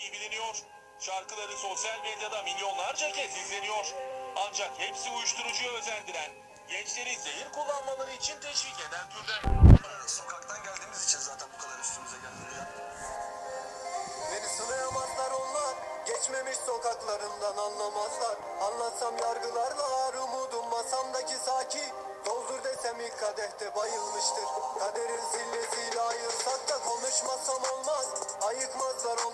iyi biliniyor. Şarkıları sosyal medyada milyonlarca kez izleniyor. Ancak hepsi uyuşturucuya özendiren, gençleri zehir kullanmaları için teşvik eden türden. Sokaktan geldiğimiz için zaten bu kadar üstümüze geldi. Beni sınayamazlar onlar Geçmemiş sokaklarından anlamazlar Anlatsam yargılarlar Umudum masamdaki sakin Doldur desem ilk kadehte bayılmıştır Kaderin sillesiyle ayırsak da konuşmasam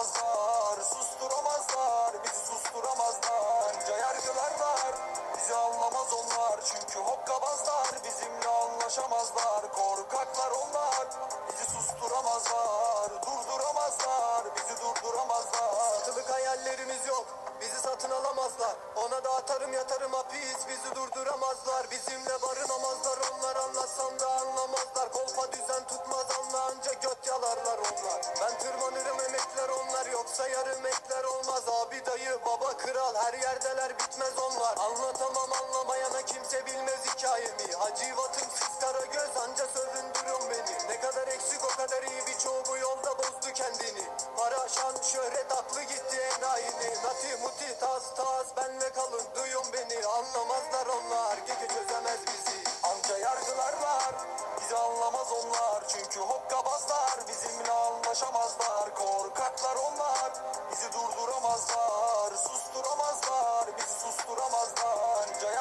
bizi durduramazlar Susturamazlar bizi susturamazlar. Anca yargılar var bizi anlamaz onlar. Çünkü hokkabazlar bizimle anlaşamazlar. Korkaklar onlar bizi susturamazlar. Durduramazlar bizi durduramazlar. Satılık hayallerimiz yok bizi satın alamazlar. Ona da atarım yatarım hapis bizi durduramazlar. Bizimle barınamazlar onlar anlatsam da anlamazlar. Kolpa göt yalarlar onlar. Ben tırmanırım emekler onlar. Yoksa yarım ekler olmaz. Abi dayı baba kral her yerdeler bitmez onlar. Anlatamam anlamayana kimse bilmez hikayemi. Hacivatım siz kara göz anca sövündürün beni. Ne kadar eksik o kadar iyi birçoğu bu yolda bozdu kendini. Para şan şöhret aklı gitti enayini. Nati muti tas tas benle kalın duyun anlamaz onlar. Çünkü hokkabazlar bizimle anlaşamazlar. Korkaklar onlar bizi durduramazlar. Susturamazlar bizi susturamazlar. Anca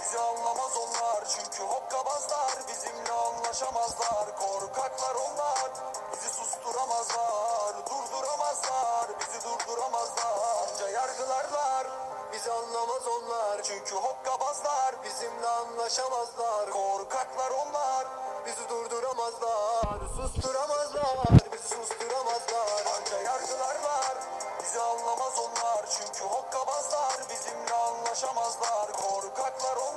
bizi anlamaz onlar. Çünkü hokkabazlar bizimle anlaşamazlar. Korkaklar bizi anlamaz onlar Çünkü hokkabazlar. Bizimle anlaşamazlar Korkaklar onlar. Bizi durduramazlar Susturamazlar bizi susturamazlar. Anca yargılarlar bizi anlamaz onlar. Çünkü hokkabazlar bizimle anlaşamazlar Korkaklar onlar